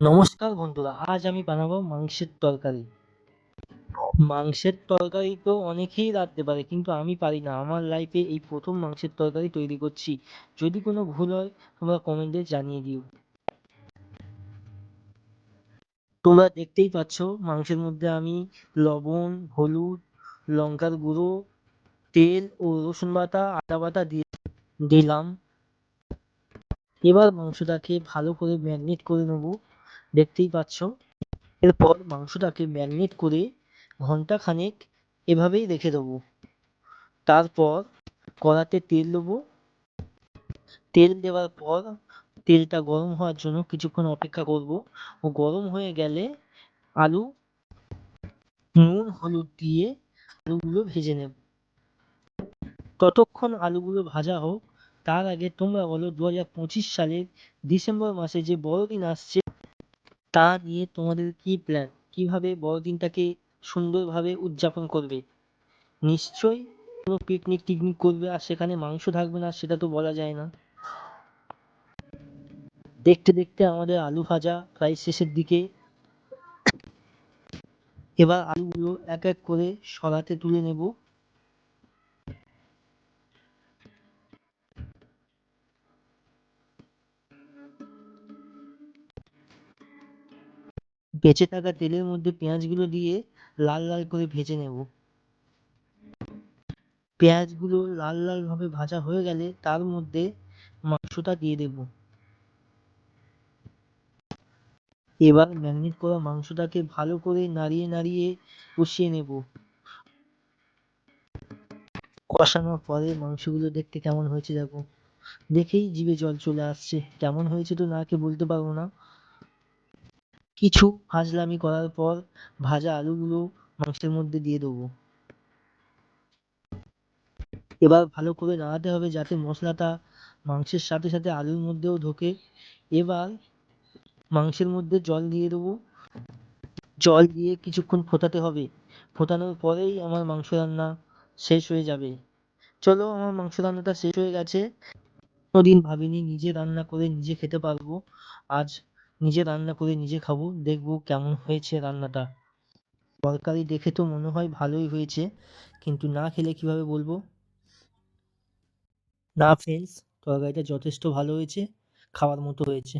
নমস্কার বন্ধুরা, আজ আমি বানাবো মাংসের তরকারি। মাংসের তরকারি তো অনেকেই রাঁধতে পারে, কিন্তু আমি পারি না। আমার লাইফে এই প্রথম মাংসের তরকারি তৈরি করছি। যদি কোনো ভুল হয়, তোমরা কমেন্টে জানিয়ে দিও। তোমরা দেখতেই পাচ্ছ, মাংসের মধ্যে আমি লবণ, হলুদ, লঙ্কার গুঁড়ো, তেল ও রসুন বাটা, আদা বাটা দিয়ে দিলাম। এবার মাংসটাকে ভালো করে ম্যারিনেট করে নেব। দেখতেই পাচ্ছ? এরপর মাংসটাকে ম্যারিনেট করে ঘণ্টা খানেক এভাবেই রেখে দেবো। তারপর কড়াতে তেল দেবো। তেল দেওয়ার পর তেলটা গরম হওয়ার জন্য কিছুক্ষণ অপেক্ষা করব। ও গরম হয়ে গেলে আলু, নুন, হলুদ দিয়ে আলুগুলো ভেজে নেব। ততক্ষণ আলুগুলো ভাজা হোক তার আগে তোমরা বলো দু হাজার পঁচিশ সালের ডিসেম্বর মাসে যে বড়দিন আসছে, তা নিয়ে তোমাদের কি প্ল্যান কীভাবে বড়দিনটাকে সুন্দরভাবে উদযাপন করবে? নিশ্চয়ই কোনো পিকনিক টিকনিক করবে আর সেখানে মাংস থাকবে না, সেটা তো বলা যায় না। দেখতে দেখতে আমাদের আলু ভাজা প্রায় শেষের দিকে। এবার আলুগুলো এক এক করে সরাতে তুলে নেব। বেঁচে থাকা তেলের মধ্যে পেঁয়াজগুলো দিয়ে লাল লাল করে ভেজে নেব। পেঁয়াজগুলো লাল লাল ভাবে ভাজা হয়ে গেলে তার মধ্যে মাংসটা দিয়ে দেব। এবার ম্যারিনেট করা মাংসটাকে ভালো করে নাড়িয়ে নাড়িয়ে কষিয়ে নেব। কষানোর পরে মাংসগুলো দেখতে কেমন হয়েছে দেখো। দেখেই জিভে জল চলে আসছে। কেমন হয়েছে তো না কে বলতে পারব না। কিছু ফাজলামি করার পর ভাজা আলুগুলো মাংসের মধ্যে দিয়ে দেবো। এবার ভালো করে নাড়াতে হবে যাতে মশলাটা মাংসের সাথে সাথে আলুর মধ্যেও ঢোকে। এবার মাংসের মধ্যে জল দিয়ে দেবো। জল দিয়ে কিছুক্ষণ ফোটাতে হবে। ফোটানোর পরেই আমার মাংস রান্না শেষ হয়ে যাবে। চলো আমার মাংস রান্নাটা শেষ হয়ে গেছে। কোনোদিন ভাবিনি নিজে রান্না করে নিজে খেতে পারব। আজ নিজে রান্না করে নিজে খাব, দেখব কেমন হয়েছে রান্নাটা। তরকারি দেখে তো মনে হয় ভালোই হয়েছে, কিন্তু না খেলে কীভাবে বলব? না ফ্রেন্ডস তরকারিটা যথেষ্ট ভালো হয়েছে, খাওয়ার মতো হয়েছে।